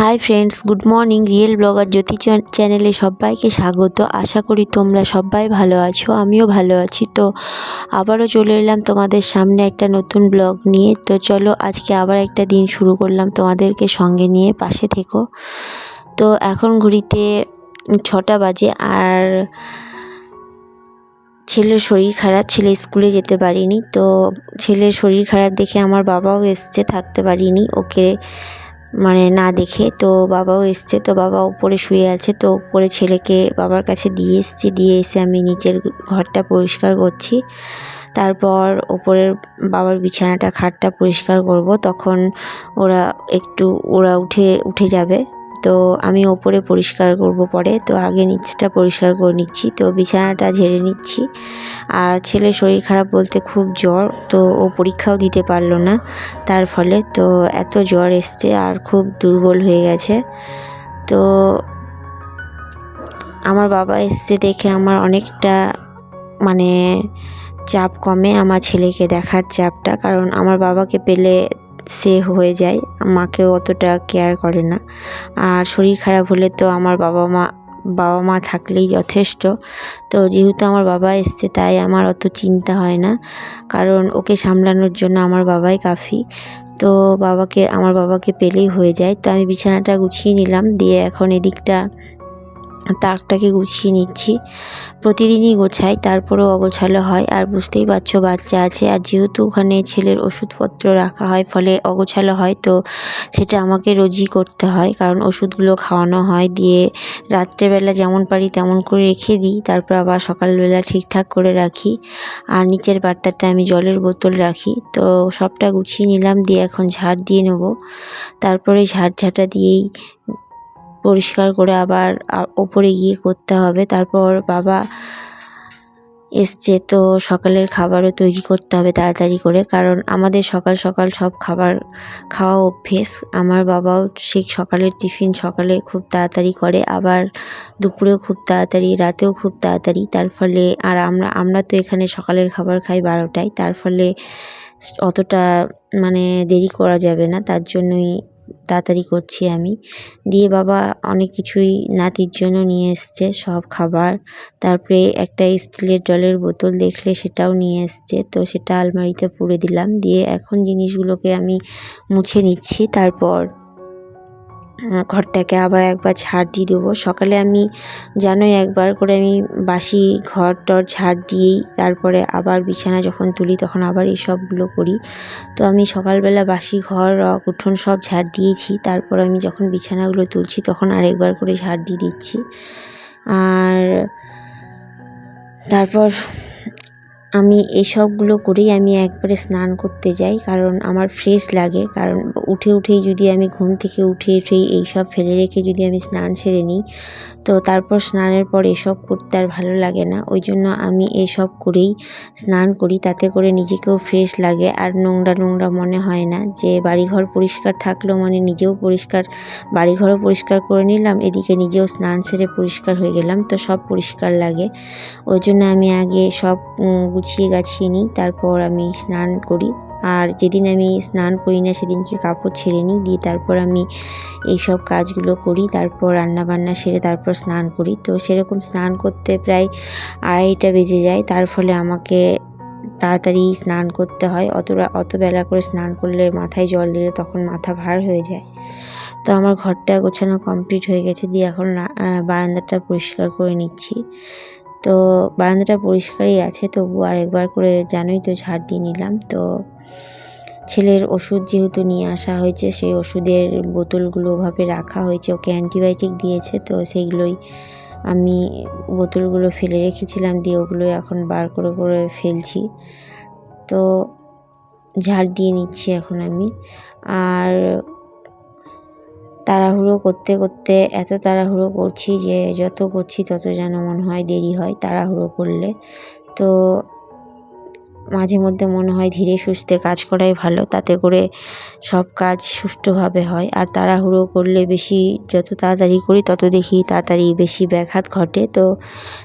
Hi friends, good morning, real vlogger Jyoti চ্যানেলে সবাইকে স্বাগত। আশা করি তোমরা সবাই ভালো আছো, আমিও ভালো আছি। তো আবারও চলে এলাম তোমাদের সামনে একটা নতুন ব্লগ নিয়ে। তো চলো আজকে আবার একটা দিন শুরু করলাম তোমাদেরকে সঙ্গে নিয়ে, পাশে থেকো। তো এখন ঘড়িতে ছটা বাজে আর ছেলের শরীর খারাপ, ছেলে স্কুলে যেতে পারিনি। তো ছেলের শরীর খারাপ দেখে আমার বাবাও এসছে, থাকতে পারিনি। ওকে মানে না দেখে তো বাবাও এসছে, তো বাবা উপরে শুয়ে আছে, তো উপরে ছেলেকে বাবার কাছে দিয়ে এসছি, দিয়ে এসে আমি নিচের ঘরটা পরিষ্কার করছি। তারপর ওপরের বাবার বিছানাটা, খাটটা পরিষ্কার করব, তখন ওরা একটু, ওরা উঠে উঠে যাবে। তো আমি ওপরে পরিষ্কার করব পরে। তো আগে নিচটা পরিষ্কার করে নিচ্ছি। তো বিছানাটা ঝেড়ে নিচ্ছি। আর ছেলের শরীর খারাপ বলতে খুব জ্বর, তো ও পরীক্ষাও দিতে পারল না। তার ফলে তো এত জ্বর এসছে আর খুব দুর্বল হয়ে গেছে। তো আমার বাবা এসছে দেখে আমার অনেকটা মানে চাপ কমে। আমার ছেলেকে দেখার চাপটা, কারণ আমার বাবাকে পেলে সে হয়ে যায়। মাকেও অতটা কেয়ার করে না। আর শরীর খারাপ হলে তো আমার বাবা মা বাবা মা থাকলেই যথেষ্ট। তো যেহেতু আমার বাবা এসছে, তাই আমার অত চিন্তা হয় না। কারণ ওকে সামলানোর জন্য আমার বাবাই কাফি। তো বাবাকে, আমার বাবাকে পেলেই হয়ে যায়। তো আমি বিছানাটা গুছিয়ে নিলাম। দিয়ে এখন এদিকটা তাকটাকে গুছিয়ে নিচ্ছি। প্রতিদিনই গোছাই, তারপরেও অগোছালো হয়। আর বুঝতেই পারছ, বাচ্চা আছে। আর যেহেতু ওখানে ছেলের ওষুধপত্র রাখা হয়, ফলে অগোছালো হয়, তো সেটা আমাকে রোজই করতে হয়। কারণ ওষুধগুলো খাওয়ানো হয়, দিয়ে রাত্রেবেলা যেমন পারি তেমন করে রেখে দিই। তারপর আবার সকালবেলা ঠিকঠাক করে রাখি। আর নিচের পাটটাতে আমি জলের বোতল রাখি। তো সবটা গুছিয়ে নিলাম, দিয়ে এখন ঝাড় দিয়ে নেব। তারপরে ঝাড় ঝাঁটা দিয়েই পরিষ্কার করে আবার ওপরে গিয়ে করতে হবে। তারপর বাবা এসছে, তো সকালের খাবারও তৈরি করতে হবে তাড়াতাড়ি করে। কারণ আমাদের সকাল সকাল সব খাবার খাওয়া অভ্যেস। আমার বাবাও সেই সকালের টিফিন সকালে খুব তাড়াতাড়ি করে। আবার দুপুরেও খুব তাড়াতাড়ি, রাতেও খুব তাড়াতাড়ি। তার ফলে, আর আমরা আমরা তো এখানে সকালের খাবার খাই বারোটায়। তার ফলে অতটা মানে দেরি করা যাবে না। তার জন্যই তাড়াতাড়ি করছি আমি। দিয়ে বাবা অনেক কিছুই নাতির জন্য নিয়ে এসছে, সব খাবার। তারপরে একটা স্টিলের জলের বোতল দেখলে সেটাও নিয়ে এসছে, তো সেটা আলমারিতে পুরে দিলাম। দিয়ে এখন জিনিসগুলোকে আমি মুছে নিচ্ছি, তারপর ঘরটাকে আবার একবার ঝাড় দিয়ে দেবো। সকালে আমি জানোই একবার করে আমি বাসি ঘর টর ঝাড় দিয়েই তারপরে আবার বিছানা যখন তুলি তখন আবার এই সবগুলো করি। তো আমি সকালবেলা বাসি ঘর উঠোন সব ঝাড় দিয়েছি। তারপর আমি যখন বিছানাগুলো তুলছি তখন আরেকবার করে ঝাড় দিয়ে দিচ্ছি। আর তারপর আমি এসবগুলো করেই আমি একবারে স্নান করতে যাই, কারণ আমার ফ্রেশ লাগে। কারণ উঠে উঠেই যদি আমি ঘুম থেকে উঠে উঠেই এইসব ফেলে রেখে যদি আমি স্নান সেরে নিই, তো তারপর স্নানের পর এসব করতে আর ভালো লাগে না। ওই জন্য আমি এসব করেই স্নান করি, তাতে করে নিজেকেও ফ্রেশ লাগে। আর নোংরা নোংরা মনে হয় না যে বাড়িঘর পরিষ্কার থাকলেও মানে নিজেও পরিষ্কার, বাড়িঘরও পরিষ্কার করে নিলাম, এদিকে নিজেও স্নান সেরে পরিষ্কার হয়ে গেলাম, তো সব পরিষ্কার লাগে। ওই জন্য আমি আগে সব গুছিয়ে গাছিয়ে নিই, তারপর আমি স্নান করি। আর যেদিন আমি স্নান করি না, সেদিনকে কাপড় ছেড়ে নিই, দিয়ে তারপর আমি এই সব কাজগুলো করি, তারপর রান্না বান্না সেরে তারপর স্নান করি। তো সেরকম স্নান করতে প্রায় আড়াইটা বেজে যায়, তার ফলে আমাকে তাড়াতাড়ি স্নান করতে হয়। অতটা, অত বেলা করে স্নান করলে মাথায় জল দিলে তখন মাথা ভার হয়ে যায়। তো আমার ঘরটা গোছানো কমপ্লিট হয়ে গেছে, দিয়ে এখন বারান্দাটা পরিষ্কার করে নিচ্ছি। তো বারান্দাটা পরিষ্কারই আছে, তবু আরেকবার করে জানোই তো ঝাড় দিয়ে নিলাম। তো ছেলের ওষুধ যেহেতু নিয়ে আসা হয়েছে, সেই ওষুধের বোতলগুলো ওভাবে রাখা হয়েছে। ওকে অ্যান্টিবায়োটিক দিয়েছে, তো সেইগুলোই আমি বোতলগুলো ফেলে রেখেছিলাম, দিয়ে ওগুলো এখন বার করে করে ফেলছি। তো ঝাড় দিয়ে নিচ্ছি এখন আমি। আর তাড়াহুড়ো করতে করতে এত তাড়াহুড়ো করছি যে যত করছি তত যেন মনে হয় দেরি হয় তাড়াহুড়ো করলে। তো মাঝে মধ্যে মনে হয় ধীরে সুস্থে কাজ করাই ভালো, তাতে করে সব কাজ সুষ্ঠুভাবে হয়। আর তাড়াহুড়ো করলে বেশি যত তাড়াতাড়ি করি তত দেখি তাড়াতাড়ি বেশি ব্যাঘাত ঘটে। তো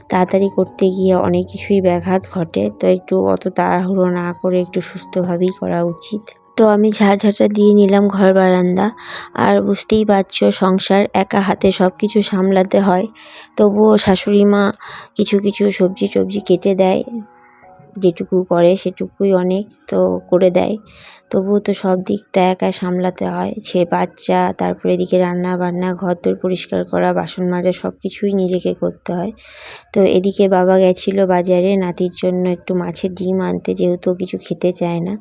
তাড়াতাড়ি করতে গিয়ে অনেক কিছুই ব্যাঘাত ঘটে। তো একটু অত তাড়াহুড়ো না করে একটু সুস্থভাবেই করা উচিত। তো আমি ঝাড়ঝাঁটা দিয়ে নিলাম ঘর বারান্দা। আর বুঝতেই পারছ, সংসার একা হাতে সব কিছু সামলাতে হয়। তবুও শাশুড়ি মা কিছু কিছু সবজি টবজি কেটে দেয়। যেটুকু করে সেটুকুই অনেক তো করে দেয়। তবুও তো সব দিকটা একা সামলাতে হয়। সে বাচ্চা, তারপরে এদিকে রান্না বান্না ঘর দোর পরিষ্কার করা, বাসন মাজা সব কিছুই নিজেকে করতে হয়। তো এদিকে বাবা গেছিল বাজারে, নাতির জন্য একটু মাছের ডিম আনতে, যেহেতু কিছু খেতে চায় না।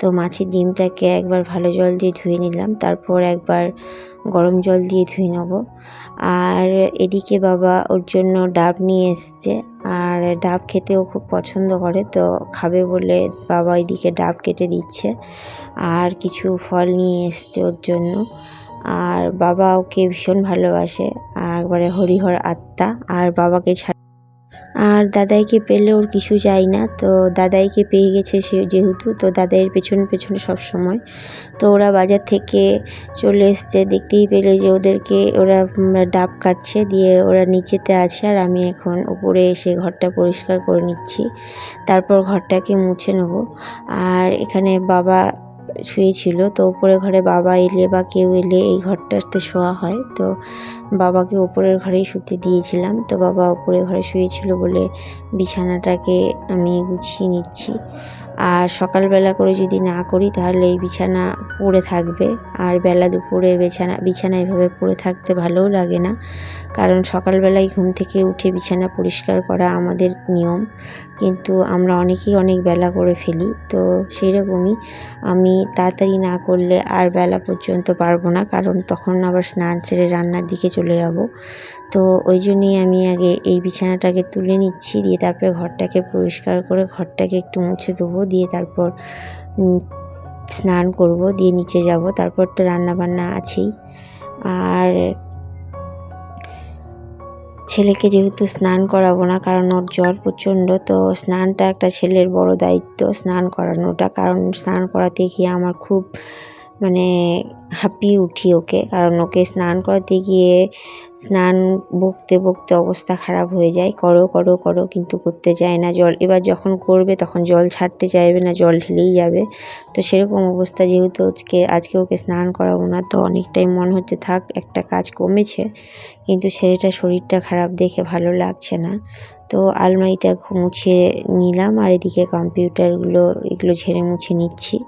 তো মাছের ডিমটাকে একবার ভালো জল দিয়ে ধুয়ে নিলাম। তারপর একবার গরম জল দিয়ে ধুয়ে নেব। আর এদিকে বাবা ওর জন্য ডাব নিয়ে এসছে। আর ডাব খেতেও খুব পছন্দ করে, তো খাবে বলে বাবা এদিকে ডাব কেটে দিচ্ছে। আর কিছু ফল নিয়ে এসছে ওর জন্য। আর বাবা ওকে ভীষণ ভালোবাসে। একবারে হরিহর আত্মা। আর বাবাকে ছাড়া আর দাদাইকে পেলে ওর কিছু চাই না। তো দাদাইকে পেয়ে গেছে সে যেহেতু, তো দাদাইয়ের পেছনে পেছনে সব সময়। তো ওরা বাজার থেকে চলে এসছে, দেখতেই পেলে যে ওদেরকে ওরা ডাব কাটছে, দিয়ে ওরা নিচেতে আছে আর আমি এখন উপরে এসে ঘরটা পরিষ্কার করে নিচ্ছি। তারপর ঘরটাকে মুছে নেব। আর এখানে বাবা শুয়েছিল। তো উপরে ঘরে বাবা এলে বা কেউ এলে এই ঘরটাতে শোয়া হয়। তো বাবাকে ওপরের ঘরেই শুতে দিয়েছিলাম। তো বাবা ওপরের ঘরে শুয়েছিল বলে বিছানাটাকে আমি গুছিয়ে নিচ্ছি। আর সকালবেলা করে যদি না করি, তাহলে এই বিছানা পড়ে থাকবে। আর বেলা দুপুরে বিছানা বিছানা এভাবে পড়ে থাকতে ভালোও লাগে না। কারণ সকালবেলায় ঘুম থেকে উঠে বিছানা পরিষ্কার করা আমাদের নিয়ম। কিন্তু আমরা অনেকেই অনেক বেলা করে ফেলি। তো সেই রকমই আমি তাড়াতাড়ি না করলে আর বেলা পর্যন্ত পারব না। কারণ তখন আবার স্নান সেরে রান্নার দিকে চলে যাব। তো ওই জন্যই আমি আগে এই বিছানাটাকে তুলে নিচ্ছি, দিয়ে তারপরে ঘরটাকে পরিষ্কার করে ঘরটাকে একটু মুছে দেবো দিয়ে তারপর স্নান করব, দিয়ে নিচে যাব। তারপর তো রান্না বান্না আছেই। আর ছেলেকে যেহেতু স্নান করাবো না, কারণ ওর জ্বর প্রচণ্ড, তো স্নানটা একটা ছেলের বড় দায়িত্ব, স্নান করানোটা। কারণ স্নান করাতে গিয়ে আমার খুব মানে হাঁপিয়ে উঠি ওকে। কারণ ওকে স্নান করাতে গিয়ে স্নান বকতে বকতে অবস্থা খারাপ হয়ে যায়। করো করো করো, কিন্তু করতে চায় না জল। এবার যখন করবে তখন জল ছাড়তে চাইবে না, জল ঢেলেই যাবে। তো সেরকম অবস্থা যেহেতু আজকে আজকে ওকে স্নান করাবো না, তো অনেকটাই মন হচ্ছে থাক, একটা কাজ কমেছে। কিন্তু সেটা শরীরটা খারাপ দেখে ভালো লাগছে না। তো আলমারিটা মুছে নিলাম আর এদিকে কম্পিউটারগুলো, এগুলো ঝেড়ে মুছে নিচ্ছি।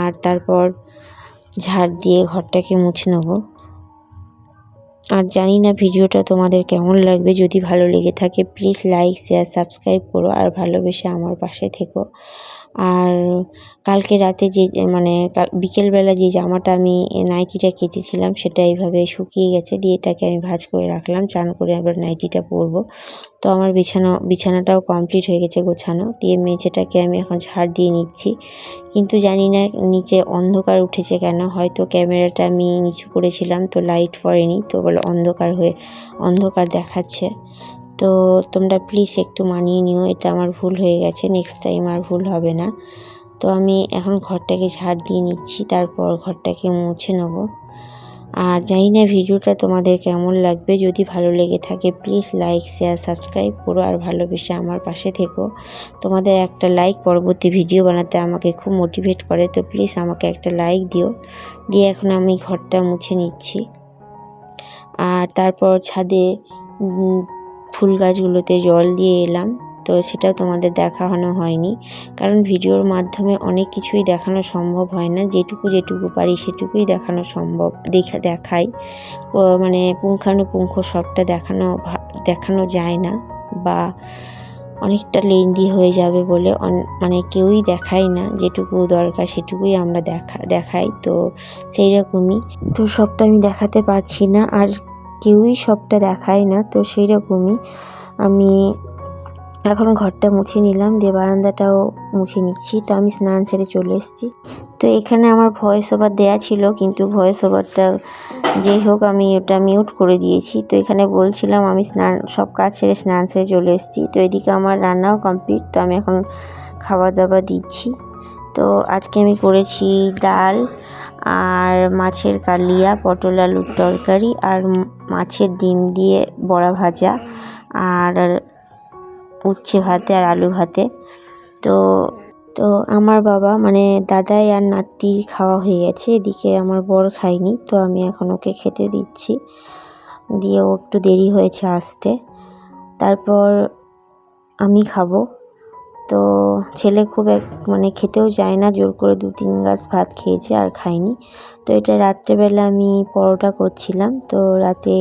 আর তারপর ঝাড় দিয়ে ঘরটাকে মুছে নেব। আর জানি না ভিডিওটা তোমাদের কেমন লাগবে। যদি ভালো লেগে থাকে প্লিজ লাইক শেয়ার সাবস্ক্রাইব করো আর ভালোবেসে আমার পাশে থেকো। আর কালকে রাতে যে মানে কাল- বিকেলবেলা যে জামাটা আমি নাইটিটা কেচেছিলাম, সেটা এইভাবে শুকিয়ে গেছে। দিয়ে এটাকে আমি ভাঁজ করে রাখলাম, চান করে আবার নাইটিটা পরবো। তো আমার বিছানা, বিছানাটাও কমপ্লিট হয়ে গেছে গোছানো। দিয়ে মেঝেটাকে আমি এখন ঝাড় দিয়ে নিচ্ছি। কিন্তু জানি না নিচে অন্ধকার উঠেছে কেন। হয়তো ক্যামেরাটা আমি নিচু করেছিলাম, তো লাইট পড়েনি, তো বলে অন্ধকার হয়ে, অন্ধকার দেখাচ্ছে। তো তোমরা প্লিজ একটু মানিয়ে নিও, এটা আমার ভুল হয়ে গেছে নেক্সট টাইম আর ভুল হবে না। তো আমি এখন ঘরটাকে ঝাড় দিয়ে নিচ্ছি, তারপর ঘরটাকে মুছে নেব। আর জানি না ভিডিওটা তোমাদের কেমন লাগবে। যদি ভালো লেগে থাকে প্লিজ লাইক শেয়ার সাবস্ক্রাইব করো আর ভালোবেসে আমার পাশে থেকো। তোমাদের একটা লাইক পরবর্তী ভিডিও বানাতে আমাকে খুব মোটিভেট করে, তো প্লিজ আমাকে একটা লাইক দিও। দিয়ে এখন আমি ঘরটা মুছে নিচ্ছি। আর তারপর ছাদে ফুল গাছগুলোতে জল দিয়ে এলাম। তো সেটা তোমাদের দেখানো হয়নি। কারণ ভিডিওর মাধ্যমে অনেক কিছুই দেখানো সম্ভব হয় না। যেটুকু যেটুকু পারি সেটুকুই দেখানো সম্ভব। দেখা, দেখাই। মানে পুঙ্খানুপুঙ্খ সবটা দেখানো দেখানো যায় না বা অনেকটা লেন্দি হয়ে যাবে বলে মানে কেউই দেখায় না। যেটুকু দরকার সেটুকুই আমরা দেখা, দেখাই। তো সেই রকমই তো সবটা আমি দেখাতে পারছি না। আর কেউই সবটা দেখায় না। তো সেই রকমই আমি এখন ঘরটা মুছে নিলাম, দিয়ে বারান্দাটাও মুছে নিচ্ছি। তো আমি স্নান সেরে চলে এসেছি। তো এখানে আমার ভয়েস ওভার দেওয়া ছিল, কিন্তু ভয়েস ওভারটা যেই হোক আমি ওটা মিউট করে দিয়েছি। তো এখানে বলছিলাম আমি স্নান, সব কাজ সেরে স্নান সেরে চলে এসেছি। তো এদিকে আমার রান্নাও কমপ্লিট তো আমি এখন খাবার দাবার দিচ্ছি। তো আজকে আমি করেছি ডাল আর মাছের কালিয়া, পটল আলুর তরকারি আর মাছের ডিম দিয়ে বড়া ভাজা। আর উচ্ছে ভাতে আর আলু ভাতে। তো তো আমার বাবা মানে দাদাই আর নাতি খাওয়া হয়ে গেছে, এদিকে আমার বর খায়নি, তো আমি এখন ওকে খেতে দিচ্ছি। দিয়ে ও একটু দেরি হয়েছে আসতে। তারপর আমি খাব। তো ছেলে খুব এক মানে খেতেও যায় না, জোর করে দু তিন গাছ ভাত খেয়েছে আর খায়নি। তো এটা রাত্রেবেলা আমি পরোটা করছিলাম, তো রাতে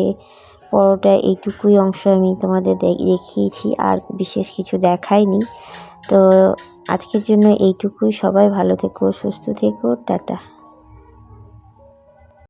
পরোটা এইটুকুই অংশ আমি তোমাদের দেখিয়েছি, আর বিশেষ কিছু দেখাইনি। তো আজকের জন্য এইটুকুই। সবাই ভালো থেকো, সুস্থ থেকো, টাটা।